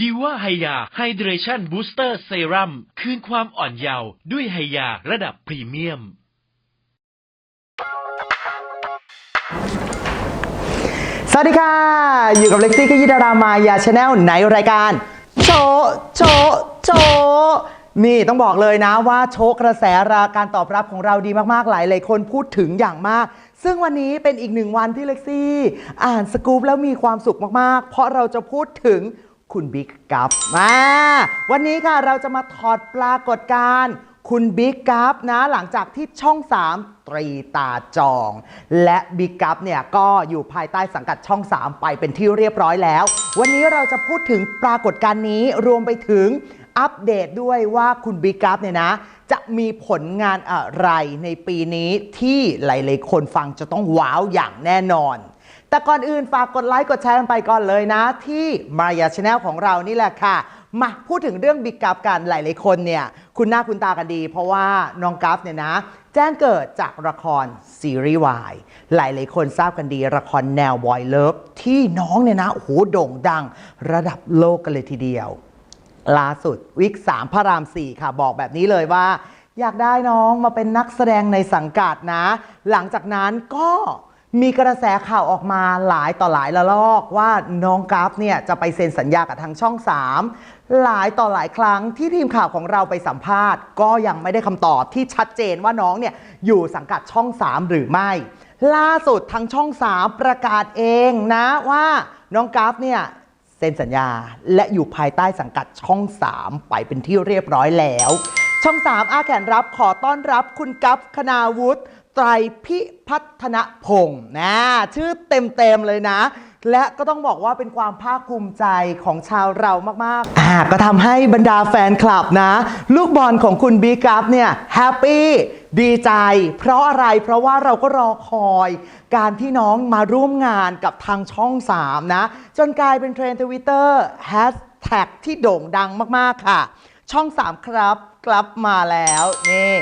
ดีว่าไฮยาไฮเดรชั่นบูสเตอร์เซรั่มคืนความอ่อนเยาว์ด้วยไฮยาระดับพรีเมียม สวัสดีค่ะ อยู่กับเล็กซี่ขยี้ดารามายาชาแนลในรายการ โชโชโชนี่ต้องบอกเลยนะว่าโชกระแสราการตอบรับของเราดีมากๆ หลายหลายคนพูดถึงอย่างมาก ซึ่งวันนี้เป็นอีกหนึ่งวันที่เล็กซี่ อ่านสกู๊ปแล้วมีความสุขมากๆ เพราะเราจะพูดถึง คุณบิ๊กกัฟมาวันนี้ค่ะเราจะมาถอดปรากฏการณ์คุณบิ๊กกัฟนะหลังจากที่ช่อง 3 ตรีตาจอง และบิ๊กกัฟเนี่ยก็อยู่ภายใต้สังกัดช่อง 3 ไปเป็นที่เรียบร้อยแล้ว วันนี้เราจะพูดถึงปรากฏการณ์นี้รวมไปถึงอัปเดตด้วยว่าคุณบิ๊กกัฟเนี่ยนะ จะมีผลงานอะไรในปีนี้ที่หลาย ๆ คนฟังจะต้องว้าวอย่างแน่นอน แต่ก่อนอื่นฝากกดไลค์กดแชร์กันไปก่อนเลยนะ ที่มายาชาแนลของเรานี่แหละค่ะ มาพูดถึงเรื่องบิ๊กกัฟกันหลายๆคนเนี่ย คุณหน้าคุณตากันดี เพราะว่าน้องกัฟเนี่ยนะ แจ้งเกิดจากละครซีรีส์วายหลายๆคนทราบกันดีละครแนวบอยเลิฟที่น้องเนี่ยนะโอ้โหโด่งดัง ระดับโลกกันเลยทีเดียวล่าสุดวิกสามพระรามสี่ค่ะบอกแบบนี้เลยว่า อยากได้น้องมาเป็นนักแสดงในสังกัดนะ หลังจากนั้นก็ มีกระแสข่าวออกมาหลายต่อหลายละลอกว่าน้องกราฟเนี่ยจะไปเซ็นสัญญากับทางช่อง 3 หลายต่อหลายครั้งที่ทีมข่าวของเราไปสัมภาษณ์ ก็ยังไม่ได้คำตอบที่ชัดเจนว่าน้องเนี่ยอยู่สังกัดช่อง 3 หรือไม่ ล่าสุดทางช่อง 3 ประกาศเองนะว่าน้องกราฟเนี่ยเซ็นสัญญา และอยู่ภายใต้สังกัดช่อง 3 ไปเป็นที่เรียบร้อยแล้ว ช่อง 3 อาแขนรับขอต้อนรับคุณกัฟคณาวุฒิ ไตรพิพัฒนพงศ์นะ ชื่อเต็ม ๆ เลยนะ และก็ต้องบอกว่าเป็นความภาคภูมิใจของชาวเรามาก ๆ อ่าก็ทำให้บรรดาแฟนคลับนะ ลูกบอลของคุณบีกัฟเนี่ยแฮปปี้ดีใจ เพราะอะไรเพราะว่าเราก็รอคอย การที่น้องมาร่วมงานกับทางช่อง 3 นะ จนกลายเป็นเทรนด์ทวิตเตอร์แฮชแท็กที่โด่งดังมาก ๆ ค่ะ ช่อง 3 ครับกลับมาแล้วนี่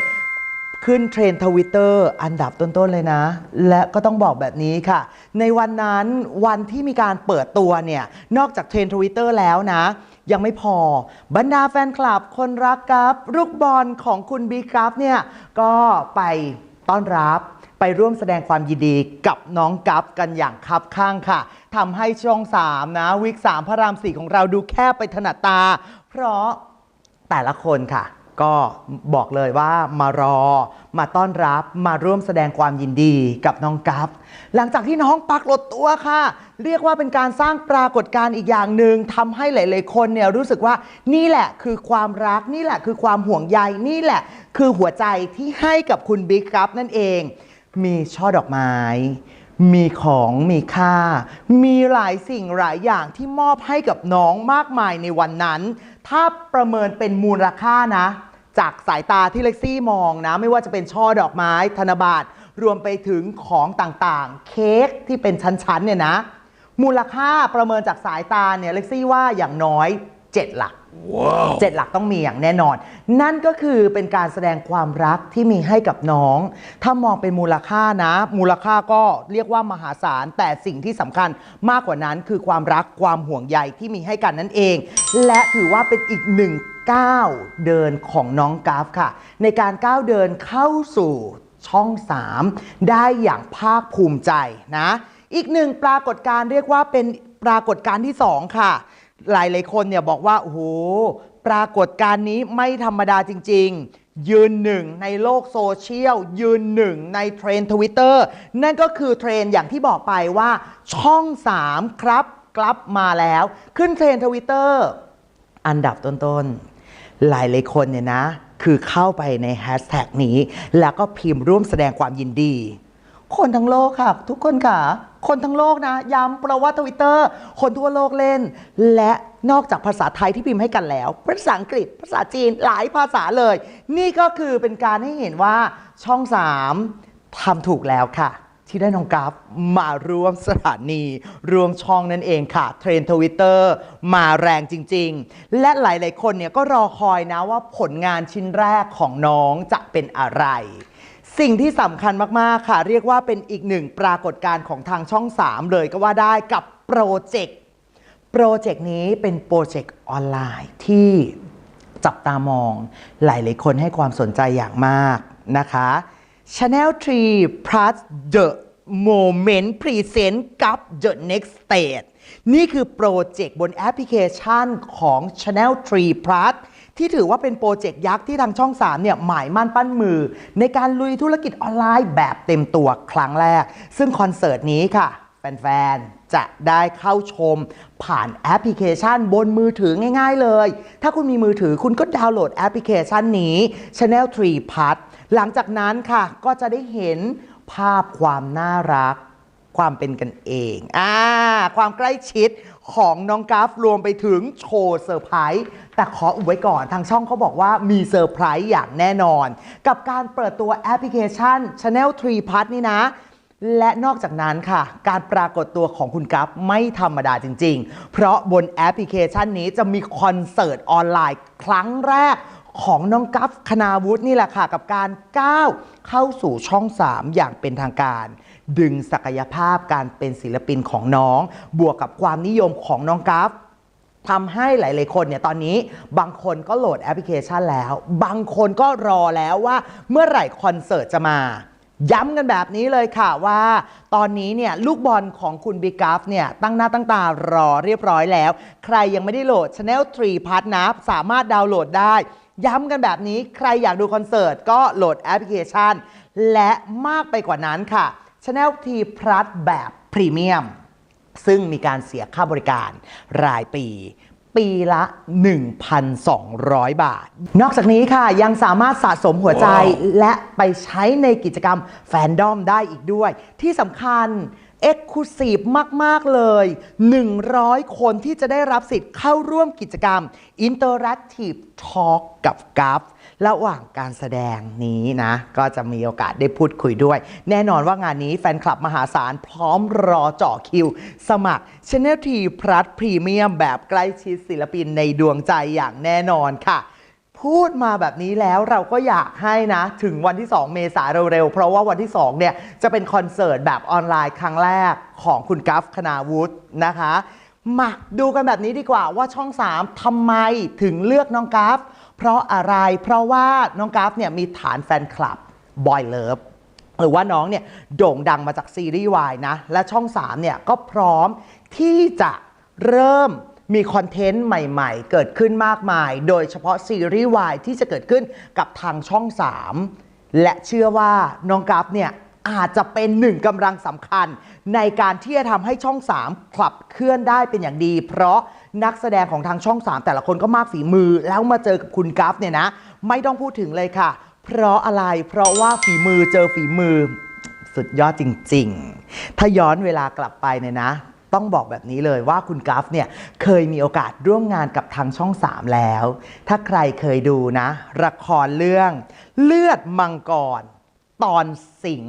ขึ้นเทรนทวิตเตอร์อันดับต้น ๆ เลยนะ และก็ต้องบอกแบบนี้ค่ะ ในวันนั้นวันที่มีการเปิดตัวเนี่ย นอกจากเทรนทวิตเตอร์แล้วนะ ยังไม่พอบรรดาแฟนคลับคนรักกับลูกบอลของคุณบีกราฟเนี่ย ก็ไปต้อนรับไปร่วมแสดงความยินดีกับน้องกัฟกันอย่างคับข้างค่ะทำให้ช่อง 3 นะ วิก3พระราม 4 ของเราดูแค่ไปถนัดตา เพราะแต่ละคนค่ะ ก็บอกเลยว่ามารอ มาต้อนรับมาร่วมแสดงความยินดีกับน้องกัฟหลังจากที่น้องปักหลดตัวค่ะ เรียกว่าเป็นการสร้างปรากฏการณ์อีกอย่างหนึ่งทำให้หลาย ๆ คนเนี่ยรู้สึกว่านี่แหละคือความรักนี่แหละคือความห่วงใยนี่แหละ คือหัวใจที่ให้กับคุณบิ๊กกัฟนั่นเอง มีช่อดอกไม้มีของมีค่า มีหลายสิ่งหลายอย่างที่มอบให้กับน้องมากมายในวันนั้น ถ้าประเมินเป็นมูลค่านะ จากสายตาที่เล็กซี่มองนะ ไม่ว่าจะเป็นช่อดอกไม้ ธนบัตรรวมไปถึงของต่างๆ เค้กที่เป็นชั้นๆเนี่ยนะ มูลค่าประเมินจากสายตาเนี่ยเล็กซี่ว่าอย่างน้อย 7 หลักเจ็ดหลักต้องมีอย่างแน่นอน นั่นก็คือเป็นการแสดงความรักที่มีให้กับน้อง ถ้ามองเป็นมูลค่านะ มูลค่าก็เรียกว่ามหาศาล แต่สิ่งที่สำคัญมากกว่านั้นคือความรักความห่วงใยที่มีให้กันนั่นเอง และถือว่าเป็นอีกหนึ่ง ก้าวเดินของน้องกราฟค่ะ ในการก้าวเดินเข้าสู่ช่อง 3 ได้อย่างภาคภูมิใจนะ อีกหนึ่งปรากฏการณ์เรียกว่าเป็นปรากฏการณ์ที่ 2 ค่ะ หลายๆคนเนี่ยบอกว่าโอ้โหปรากฏการณ์นี้ไม่ธรรมดาจริง ๆ ยืนหนึ่งในโลกโซเชียล ยืนหนึ่งในเทรนทวิตเตอร์นั่นก็คือเทรนอย่างที่บอกไปว่าช่อง 3 ครับกลับมาแล้ว ขึ้นเทรนทวิตเตอร์อันดับต้น ๆ หลายหลายคนเนี่ยนะ คือเข้าไปในแฮชแท็กนี้ แล้วก็พิมพ์ร่วมแสดงความยินดี คนทั้งโลกค่ะ ทุกคนค่ะ คนทั้งโลกนะ ย้ำเพราะว่าทวิตเตอร์ คนทั่วโลกเล่น และนอกจากภาษาไทยที่พิมพ์ให้กันแล้ว ภาษาอังกฤษ ภาษาจีน หลายภาษาเลย นี่ก็คือเป็นการให้เห็นว่าช่อง 3ทำถูกแล้วค่ะ ที่ได้น้องกราฟมาร่วมสถานีรวมช่องนั่นเองค่ะ เทรนทวิตเตอร์มาแรงจริง ๆ และหลาย ๆ คนเนี่ยก็รอคอยนะว่าผลงานชิ้นแรกของน้องจะเป็นอะไร สิ่งที่สำคัญมาก ๆ ค่ะ เรียกว่าเป็นอีกหนึ่งปรากฏการณ์ของทางช่อง 3 เลยก็ว่าได้กับโปรเจกต์โปรเจกต์นี้เป็นโปรเจกต์ออนไลน์ที่จับตามอง หลาย ๆ คนให้ความสนใจอย่างมากนะคะ Channel 3 plus the moment present กับ the next stage นี่คือโปรเจกต์บนแอปพลิเคชันของ Channel 3 plus ที่ถือว่าเป็นโปรเจกต์ยักษ์ที่ทางช่อง 3 เนี่ยหมายมั่นปั้นมือ ในการลุยธุรกิจออนไลน์แบบเต็มตัวครั้งแรก ซึ่งคอนเสิร์ตนี้ค่ะ แฟน ๆ จะได้เข้าชมผ่านแอปพลิเคชันบนมือถือง่าย ๆ เลย ถ้าคุณมีมือถือคุณก็ดาวน์โหลดแอปพลิเคชันนี้ Channel 3 Plus หลังจากนั้นค่ะก็จะได้เห็นภาพความน่ารัก ความเป็นกันเองอ่าความใกล้ชิดของน้องกราฟรวมไปถึงโชว์เซอร์ไพรส์แต่ขออุบไว้ก่อนทางช่องเขาบอกว่ามีเซอร์ไพรส์อย่างแน่นอน กับการเปิดตัวแอปพลิเคชัน Channel 3 Plus นี่นะ และนอกจากนั้นค่ะ การปรากฏตัวของคุณกัฟไม่ธรรมดาจริง ๆ เพราะบนแอปพลิเคชันนี้จะมีคอนเสิร์ตออนไลน์ครั้งแรก ของน้องกัฟคณาวุฒินี่แหละค่ะ กับการก้าวเข้าสู่ช่อง 3 อย่างเป็นทางการ ดึงศักยภาพการเป็นศิลปินของน้อง บวกกับความนิยมของน้องกัฟทำให้หลาย ๆ คนเนี่ยตอนนี้บางคนก็โหลดแอปพลิเคชันแล้ว บางคนก็รอแล้วว่าเมื่อไหร่คอนเสิร์ตจะมาย้ำกันแบบนี้เลยค่ะว่า ตอนนี้เนี่ยลูกบอลของคุณบิ๊กกัฟเนี่ยตั้งหน้าตั้งตารอเรียบร้อยแล้ว ใครยังไม่ได้โหลด Channel 3 p a r t นะสามารถดาวน์โหลดได้ ย้ำกันแบบนี้ใครอยากดูคอนเสิร์ตก็โหลดแอปพลิเคชัน และมากไปกว่านั้นค่ะ Channel T Plus แบบพรีเมียม ซึ่งมีการเสียค่าบริการรายปี ปีละ 1,200 บาท นอกจากนี้ค่ะยังสามารถสะสมหัวใจและไปใช้ในกิจกรรมแฟนดอมได้อีกด้วย ที่สำคัญ เอ็กซ์คลูซีฟมาก ๆ เลย 100 คนที่จะได้รับสิทธิ์เข้าร่วมกิจกรรม Interactive Talk กับกัฟระหว่างการแสดงนี้นะ ก็จะมีโอกาสได้พูดคุยด้วย แน่นอนว่างานนี้แฟนคลับมหาศาลพร้อมรอเจาะคิว สมัคร Channel T Plus Premium แบบใกล้ชิดศิลปินในดวงใจอย่างแน่นอนค่ะ พูดมาแบบนี้แล้วเราก็อยากให้นะ ถึงวันที่ 2 เมษาเร็วๆ เพราะว่าวันที่ 2 เนี่ย จะเป็นคอนเสิร์ตแบบออนไลน์ครั้งแรกของคุณกัฟคณาวุฒินะคะมาดูกันแบบนี้ดีกว่าว่าช่อง 3ทำไมถึงเลือกน้องกัฟเพราะอะไรเพราะว่าน้องกัฟเนี่ยมีฐานแฟนคลับบอยเลิฟหรือว่าน้องเนี่ยโด่งดังมาจากซีรีส์วายนะ และช่อง 3 เนี่ยก็พร้อมที่จะเริ่ม มีคอนเทนต์ใหม่ๆ เกิดขึ้นมากมาย โดยเฉพาะซีรีส์วายที่จะเกิดขึ้นกับทางช่อง 3 และเชื่อว่าน้องกราฟเนี่ยอาจจะเป็นหนึ่งกำลังสำคัญ ในการที่จะทำให้ช่อง 3 ขับเคลื่อนได้เป็นอย่างดี เพราะนักแสดงของทางช่อง 3 แต่ละคนก็มากฝีมือ แล้วมาเจอกับคุณกราฟเนี่ยนะ ไม่ต้องพูดถึงเลยค่ะ เพราะอะไรเพราะว่าฝีมือเจอฝีมือ สุดยอดจริง ๆ ถ้าย้อนเวลากลับไปเนี่ยนะ ต้องบอกแบบนี้เลยว่าคุณกัฟเนี่ยเคยมีโอกาสร่วมงานกับทางช่อง 3 แล้ว ถ้าใครเคยดูนะ ละครเรื่องเลือดมังกร ตอนสิง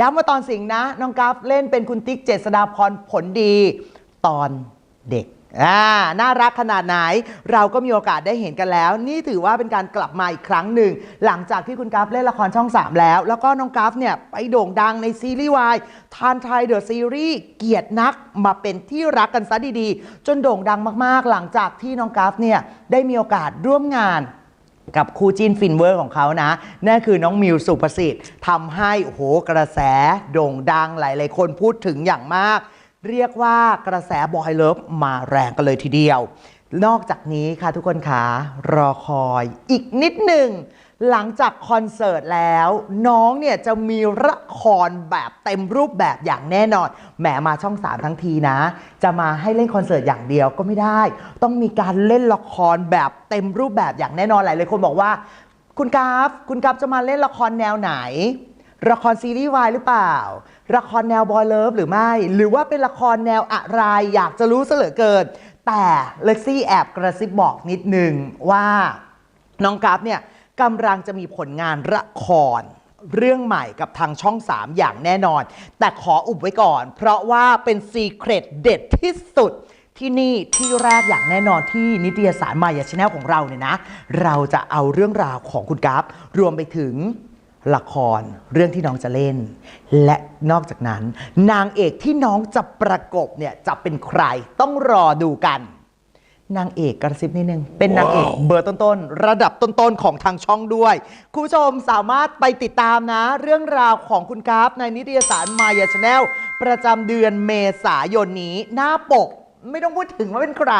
ย้ำว่าตอนสิงนะ น้องกัฟเล่นเป็นคุณติ๊กเจษดาพรผลดี ตอนเด็ก อ่าน่ารักขนาดไหน เราก็มีโอกาสได้เห็นกันแล้ว นี่ถือว่าเป็นการกลับมาอีกครั้งหนึ่ง หลังจากที่คุณกราฟเล่นละครช่อง 3 แล้ว แล้วก็น้องกราฟเนี่ย ไปโด่งดังในซีรีส์วายทานไทยเดอะซีรีส์เกียรตินักมาเป็นที่รักกันซะดีๆ จนโด่งดังมากๆ หลังจากที่น้องกราฟเนี่ย ได้มีโอกาสร่วมงานกับคู่จิ้นฟินเวอร์ของเขานะนั่นคือน้องมิวสุประสิทธิ์ทำให้โอ้โหกระแสโด่งดังหลายๆคนพูดถึงอย่างมาก เรียกว่ากระแสบอยเลิฟมาแรงกันเลยทีเดียว นอกจากนี้ค่ะทุกคนคะรอคอยอีกนิดหนึ่ง หลังจากคอนเสิร์ตแล้ว น้องเนี่ยจะมีละครแบบเต็มรูปแบบอย่างแน่นอนแหมมาช่อง3ทั้งทีนะ จะมาให้เล่นคอนเสิร์ตอย่างเดียวก็ไม่ได้ ต้องมีการเล่นละครแบบเต็มรูปแบบอย่างแน่นอนหลายเลยคนบอกว่า คุณกราฟคุณกราฟจะมาเล่นละครแนวไหน ละครซีรีส์วายหรือเปล่า ละครแนวบอยเลิฟหรือไม่ หรือว่าเป็นละครแนวอะไรอยากจะรู้ซะเหลือเกิน แต่เล็กซี่แอบกระซิบบอกนิดนึงว่าน้องกราฟเนี่ยกำลังจะมีผลงานละครเรื่องใหม่กับทางช่อง 3 อย่างแน่นอน แต่ขออุบไว้ก่อน เพราะว่าเป็นซีเครตเด็ดที่สุดที่นี่ที่แรกอย่างแน่นอนที่นิตยสารมายาชแนลของเราเนี่ยนะ เราจะเอาเรื่องราวของคุณกราฟรวมไปถึง ละครเรื่องที่น้องจะเล่น และนอกจากนั้น นางเอกที่น้องจะประกบเนี่ยจะเป็นใครต้องรอดูกัน นางเอกกระซิบนิดนึง เป็นนางเอกเบอร์ต้นๆ ระดับต้นๆ ของทางช่องด้วย คุณผู้ชมสามารถไปติดตามนะ เรื่องราวของคุณกราฟในนิตยสารมายาชาแนลประจำเดือนเมษายนนี้หน้าปก ไม่ต้องพูดถึงว่าเป็นใคร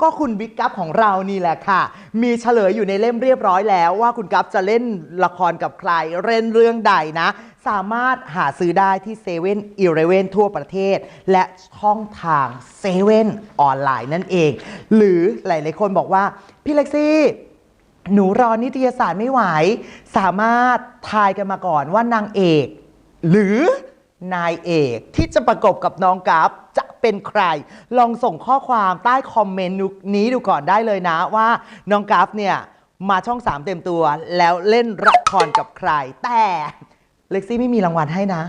ก็คุณบิ๊กกัฟของเรานี่แหละค่ะ มีเฉลยอยู่ในเล่มเรียบร้อยแล้วว่าคุณกัฟจะเล่นละครกับใครเล่นเรื่องใดนะ สามารถหาซื้อได้ที่เซเว่นอีเลเวนทั่วประเทศ และช่องทางเซเว่นออนไลน์นั่นเอง หรือหลายๆคนบอกว่า พี่เล็กซี่หนูรอนิตยสารไม่ไหว สามารถทายกันมาก่อนว่านางเอก หรือนายเอกที่จะประกบกับน้องกราฟจ เป็นใคร ลองส่งข้อความใต้คอมเมนต์นี้ดูก่อนได้เลยนะว่าน้องกราฟเนี่ยมาช่อง 3 เต็มตัวแล้วเล่นละครกับใคร แต่เล็กซี่ไม่มีรางวัลให้นะ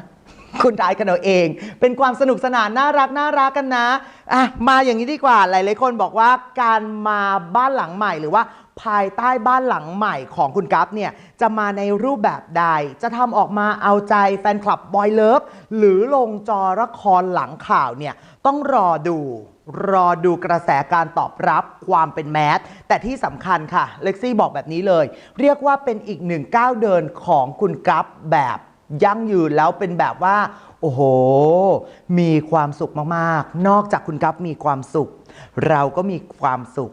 คุณทายกันเอาเอง เป็นความสนุกสนานน่ารักน่ารักกันนะอะมาอย่างนี้ดีกว่าหลายๆคนบอกว่าการมาบ้านหลังใหม่หรือว่าภายใต้บ้านหลังใหม่ของคุณกัฟเนี่ยจะมาในรูปแบบใด จะทำออกมาเอาใจแฟนคลับบอยเลิฟหรือลงจอละครหลังข่าวเนี่ย ต้องรอดู รอดูกระแสการตอบรับความเป็นแมสแต่ที่สำคัญค่ะ เล็กซี่บอกแบบนี้เลย เรียกว่าเป็นอีกหนึ่งก้าวเดินของคุณกัฟแบบยั่งยืนแล้วเป็นแบบว่า โอ้โห มีความสุขมากๆ นอกจากคุณกัฟมีความสุข เราก็มีความสุข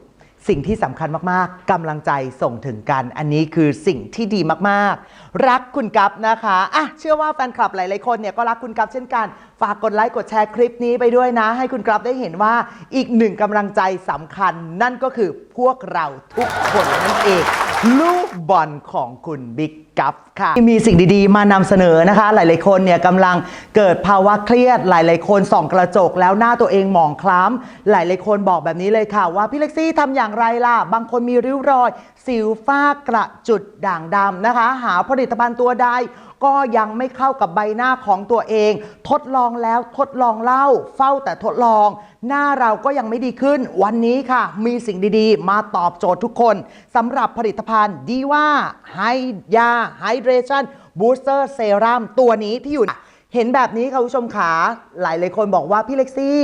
สิ่งที่สำคัญมากๆกำลังใจส่งถึงกัน อันนี้คือสิ่งที่ดีมากๆ รักคุณกัฟนะคะอะเชื่อว่าแฟนคลับหลายๆคนเนี่ยก็รักคุณกัฟเช่นกัน ฝากกดไลค์กดแชร์คลิปนี้ไปด้วยนะ ให้คุณกัฟได้เห็นว่าอีกหนึ่งกำลังใจสำคัญ นั่นก็คือพวกเราทุกคนนั่นเองลูกบอลของคุณบิ๊กกัฟค่ะมีสิ่งดีๆ มานำเสนอนะคะ หลายๆคนเนี่ยกำลังเกิดภาวะเครียด หลายๆคนส่องกระจกแล้วหน้าตัวเองหมองคล้ำหลายๆคนบอกแบบนี้เลยค่ะว่าพี่เล็กซี่ทำอย่างไรล่ะ บางคนมีริ้วรอย สิวฝ้ากระจุดด่างดำนะคะ หาผลิตภัณฑ์ตัวใดก็ยังไม่เข้ากับใบหน้าของตัวเอง ทดลองแล้วทดลองเล่า เฝ้าแต่ทดลอง หน้าเราก็ยังไม่ดีขึ้น วันนี้ค่ะ มีสิ่งดีๆ มาตอบโจทย์ทุกคนสำหรับผลิตภัณฑ์ดีว่าไฮยาไฮเดรชั่นบูสเตอร์เซรั่มตัวนี้ที่อยู่ เห็นแบบนี้ค่ะคุณผู้ชมขาหลายเลายคนบอกว่าพี่เล็กซี่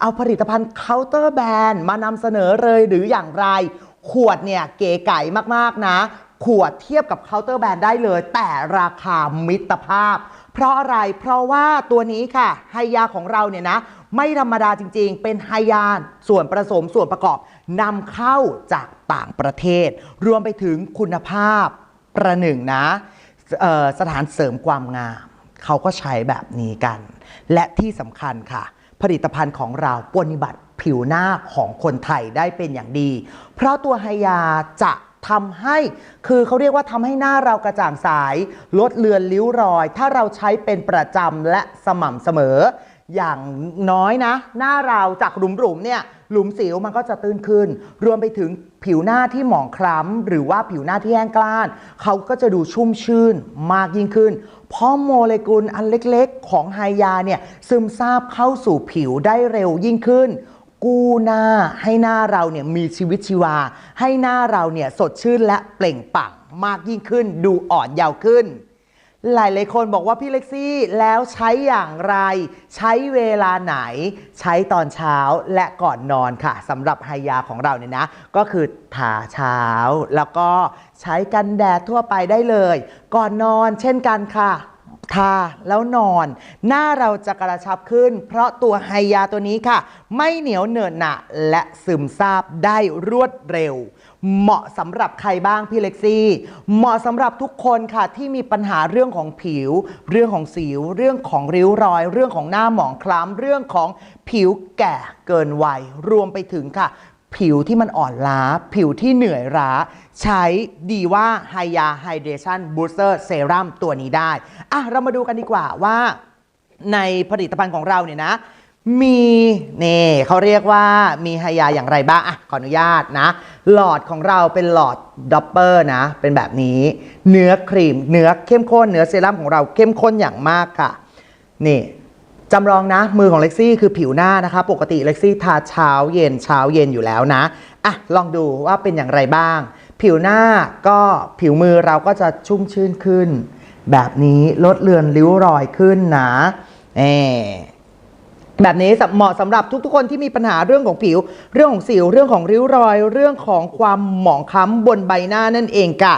เอาผลิตภัณฑ์เคาน์เตอร์แบรนด์มานำเสนอเลยหรืออย่างไร ขวดเนี่ยเก๋ไก่มากๆนะ ขวดเทียบกับเคาน์เตอร์แบรนด์ได้เลย แต่ราคามิตรภาพ เพราะอะไรเพราะว่าตัวนี้ค่ะไฮยาของเราเนี่ยนะ ไม่ธรรมดาจริงๆ เป็นไฮยาส่วนผสมส่วนประกอบนำเข้าจากต่างประเทศ รวมไปถึงคุณภาพประหนึ่งนะสถานเสริมความงาม เขาก็ใช้แบบนี้กัน และที่สำคัญค่ะ ผลิตภัณฑ์ของเราปฏิบัติผิวหน้าของคนไทยได้เป็นอย่างดี เพราะตัวไฮยาจะทำให้ คือเขาเรียกว่าทำให้หน้าเรากระจ่างใสลดเลือนริ้วรอย ถ้าเราใช้เป็นประจำและสม่ำเสมอ อย่างน้อยนะ หน้าเราจากหลุมๆเนี่ย หลุมสิวมันก็จะตื้นขึ้น รวมไปถึงผิวหน้าที่หมองคล้ำ หรือว่าผิวหน้าที่แห้งกร้าน เขาก็จะดูชุ่มชื่นมากยิ่งขึ้น เพราะโมเลกุลอันเล็กๆ ของไฮยาเนี่ยซึมซาบเข้าสู่ผิวได้เร็วยิ่งขึ้นกู้หน้าให้หน้าเราเนี่ยมีชีวิตชีวา ให้หน้าเราเนี่ยสดชื่นและเปล่งปลั่งมากยิ่งขึ้น ดูอ่อนเยาว์ขึ้น หลายหลายคนบอกว่าพี่เล็กซี่แล้วใช้อย่างไร ใช้เวลาไหน ใช้ตอนเช้าและก่อนนอนค่ะสำหรับไฮยาของเราเนี่ยนะ ก็คือทาเช้า แล้วก็ใช้กันแดดทั่วไปได้เลย ก่อนนอนเช่นกันค่ะทาแล้วนอน หน้าเราจะกระชับขึ้น เพราะตัวไฮยาตัวนี้ค่ะ ไม่เหนียวเหนอะหนะและซึมซาบได้รวดเร็ว เหมาะสำหรับใครบ้างพี่เล็กซี่ เหมาะสำหรับทุกคนค่ะที่มีปัญหาเรื่องของผิว เรื่องของสิว เรื่องของริ้วรอย เรื่องของหน้าหมองคล้ำเรื่องของผิวแก่เกินวัยรวมไปถึงค่ะ ผิวที่มันอ่อนล้า ผิวที่เหนื่อยล้า ใช้ดีว่าไฮยาไฮเดรชั่นบูสเตอร์เซรั่มตัวนี้ได้ อะ เรามาดูกันดีกว่าว่า ในผลิตภัณฑ์ของเราเนี่ยนะ มีนี่เขาเรียกว่ามีไฮยาอย่างไรบ้างอะขออนุญาตนะ หลอดของเราเป็นหลอดดับเปอร์นะ เป็นแบบนี้ เนื้อครีม เนื้อเข้มข้น เนื้อเซรั่มของเราเข้มข้นอย่างมากค่ะ นี่จำลองนะ มือของเล็กซี่คือผิวหน้านะคะ ปกติเล็กซี่ทาเช้าเย็นเช้าเย็นอยู่แล้วนะอะลองดูว่าเป็นอย่างไรบ้าง ผิวหน้าก็ผิวมือเราก็จะชุ่มชื่นขึ้น แบบนี้ลดเลือนริ้วรอยขึ้นนะเอ แบบนี้เหมาะสำหรับทุกๆ คนที่มีปัญหาเรื่องของผิว เรื่องของสิว เรื่องของริ้วรอย เรื่องของความหมองคล้ำบนใบหน้านั่นเองค่ะ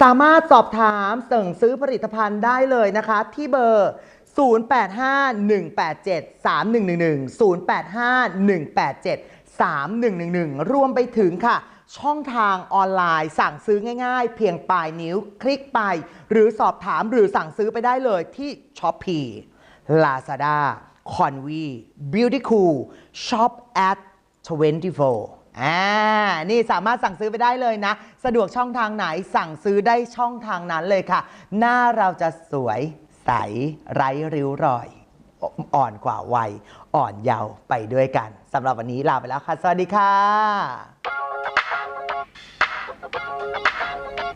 สามารถสอบถามสั่งซื้อผลิตภัณฑ์ได้เลยนะคะ ที่เบอร์ 0851873111รวมไปถึงค่ะ ช่องทางออนไลน์ สั่งซื้อง่ายๆ เพียงปลายนิ้วคลิกไป หรือสอบถามหรือสั่งซื้อไปได้เลยที่ s h o p e คอนวี beautiful shop at 24อ่า นี่สามารถสั่งซื้อไปได้เลยนะ สะดวกช่องทางไหนสั่งซื้อได้ช่องทางนั้นเลยค่ะ หน้าเราจะสวยใสไร้ริ้วรอย อ่อนกว่าวัย อ่อนยาวไปด้วยกันสำหรับวันนี้ลาไปแล้วค่ะ สวัสดีค่ะ